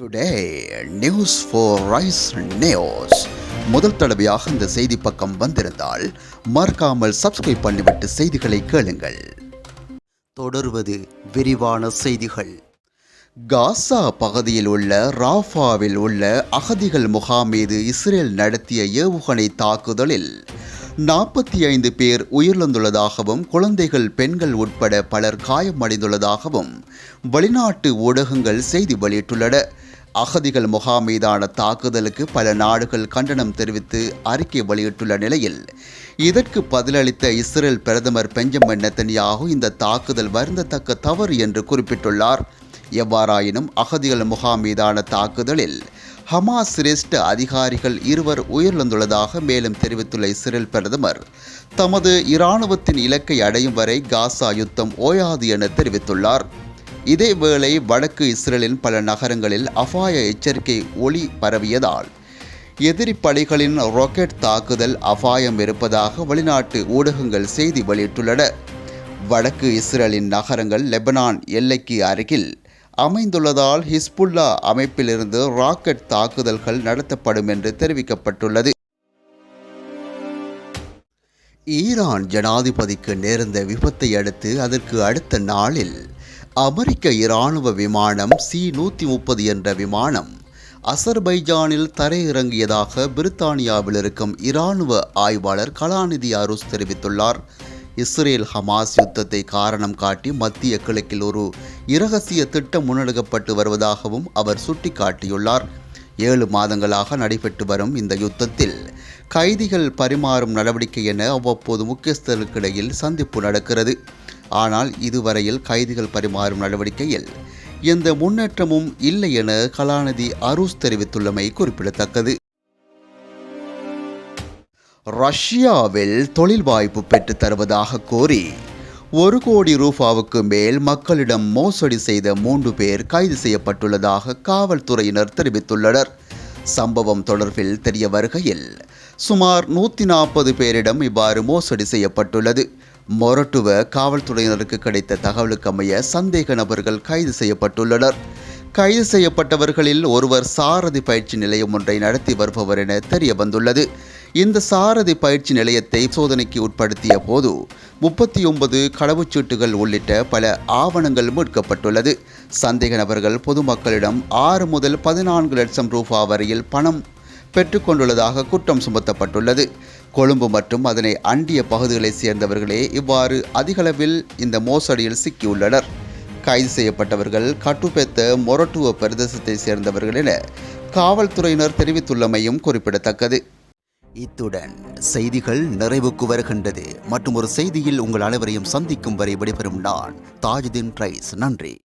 Today news for rise news முதல் தடவையாக இந்த செய்தி பக்கம் வந்திருந்தால் மறக்காமல் சப்ஸ்கிரைப் பண்ணிவிட்டு செய்திகளை கேளுங்கள். தொடர்வது விரிவான செய்திகள். காசா பகுதியில் உள்ள ராஃபாவில் உள்ள அகதிகள் முகாம் மீது இஸ்ரேல் நடத்திய ஏவுகணை தாக்குதலில் நாற்பத்தி ஐந்து பேர் உயிரிழந்துள்ளதாகவும் குழந்தைகள் பெண்கள் உட்பட பலர் காயமடைந்துள்ளதாகவும் வெளிநாட்டு ஊடகங்கள் செய்தி வெளியிட்டுள்ளன. அகதிகள் முகாம் மீதான தாக்குதலுக்கு பல நாடுகள் கண்டனம் தெரிவித்து அறிக்கை வெளியிட்டுள்ள நிலையில் இதற்கு பதிலளித்த இஸ்ரேல் பிரதமர் பெஞ்சமின் நெத்தன்யாகு இந்த தாக்குதல் வருந்தத்தக்க தவறு என்று குறிப்பிட்டுள்ளார். எவ்வாறாயினும் அகதிகள் முகாம் மீதான தாக்குதலில் ஹமாஸ் சிரேஷ்ட அதிகாரிகள் இருவர் உயிரிழந்துள்ளதாக மேலும் தெரிவித்துள்ள இஸ்ரேல் பிரதமர். தமது இராணுவத்தின் இலக்கை அடையும் வரை காசா யுத்தம் ஓயாது என தெரிவித்துள்ளார். இதேவேளை வடக்கு இஸ்ரேலின் பல நகரங்களில் அபாய எச்சரிக்கை ஒளி பரவியதால் எதிரி படைகளின் ராக்கெட் தாக்குதல் அபாயம் இருப்பதாக வெளிநாட்டு ஊடகங்கள் செய்தி வெளியிட்டுள்ளன. வடக்கு இஸ்ரேலின் நகரங்கள் லெபனான் எல்லைக்கு அருகில் அமைந்துள்ளதால் ஹிஸ்புல்லா அமைப்பிலிருந்து ராக்கெட் தாக்குதல்கள் நடத்தப்படும் என்று தெரிவிக்கப்பட்டுள்ளது. ஈரான் ஜனாதிபதிக்கு நேர்ந்த விபத்தை அடுத்து அதற்கு அடுத்த நாளில் அமெரிக்க இராணுவ விமானம் சி நூற்றி முப்பது என்ற விமானம் அசர்பைஜானில் தரையிறங்கியதாக பிரித்தானியாவில் இருக்கும் இராணுவ ஆய்வாளர் கலாநிதி அருஸ் தெரிவித்துள்ளார். இஸ்ரேல் ஹமாஸ் யுத்தத்தை காரணம் காட்டி மத்திய கிழக்கில் ஒரு இரகசிய திட்டம் முன்னெடுக்கப்பட்டு வருவதாகவும் அவர் சுட்டிக்காட்டியுள்ளார். ஏழு மாதங்களாக நடைபெற்று வரும் இந்த யுத்தத்தில் கைதிகள் பரிமாறும் நடவடிக்கை என அவ்வப்போது முக்கியஸ்தர்களுக்கிடையில் சந்திப்பு நடக்கிறது. ஆனால் இதுவரையில் கைதிகள் பரிமாறும் நடவடிக்கையில் எந்த முன்னேற்றமும் இல்லை என கலாநிதி அருஸ் தெரிவித்துள்ளமை குறிப்பிடத்தக்கது. ரஷ்யாவில் தொழில் வாய்ப்பு பெற்று தருவதாக கோரி ஒரு கோடி ரூபாவுக்கு மேல் மக்களிடம் மோசடி செய்த மூன்று பேர் கைது செய்யப்பட்டுள்ளதாக காவல்துறையினர் தெரிவித்துள்ளனர். சம்பவம் தொடர்பில் தெரிய வருகையில் சுமார் நூற்றி நாற்பது பேரிடம் இவ்வாறு மோசடி செய்யப்பட்டுள்ளது. மொரட்டுவ காவல்துறையினருக்கு கிடைத்த தகவலுக்கமைய சந்தேக நபர்கள் கைது செய்யப்பட்டுள்ளனர். கைது செய்யப்பட்டவர்களில் ஒருவர் சாரதி பயிற்சி நிலையம் ஒன்றை நடத்தி வருபவர் என தெரிய வந்துள்ளது இந்த சாரதி பயிற்சி நிலையத்தை சோதனைக்கு உட்படுத்திய போது முப்பத்தி ஒன்பது கடவுச்சீட்டுகள் உள்ளிட்ட பல ஆவணங்கள் மீட்கப்பட்டுள்ளது. சந்தேக நபர்கள் பொதுமக்களிடம் ஆறு முதல் பதினான்கு லட்சம் ரூபா வரையில் பணம் பெற்றுக்கொண்டுள்ளதாக குற்றம் சுமத்தப்பட்டுள்ளது. கொழும்பு மற்றும் அதனை அண்டிய பகுதிகளைச் சேர்ந்தவர்களே இவ்வாறு அதிகளவில் இந்த மோசடியில் சிக்கியுள்ளனர். கைது செய்யப்பட்டவர்கள் கட்டுப்பெத்த மொரட்டுவ பிரதேசத்தை சேர்ந்தவர்கள் என காவல்துறையினர் தெரிவித்துள்ளமையும் குறிப்பிடத்தக்கது. இத்துடன் செய்திகள் நிறைவுக்கு வருகின்றது. மற்றும் ஒரு செய்தியில் உங்கள் அனைவரையும் சந்திக்கும் வரை விடைபெறும் நான் தாஜுதீன் ரைஸ் நன்றி.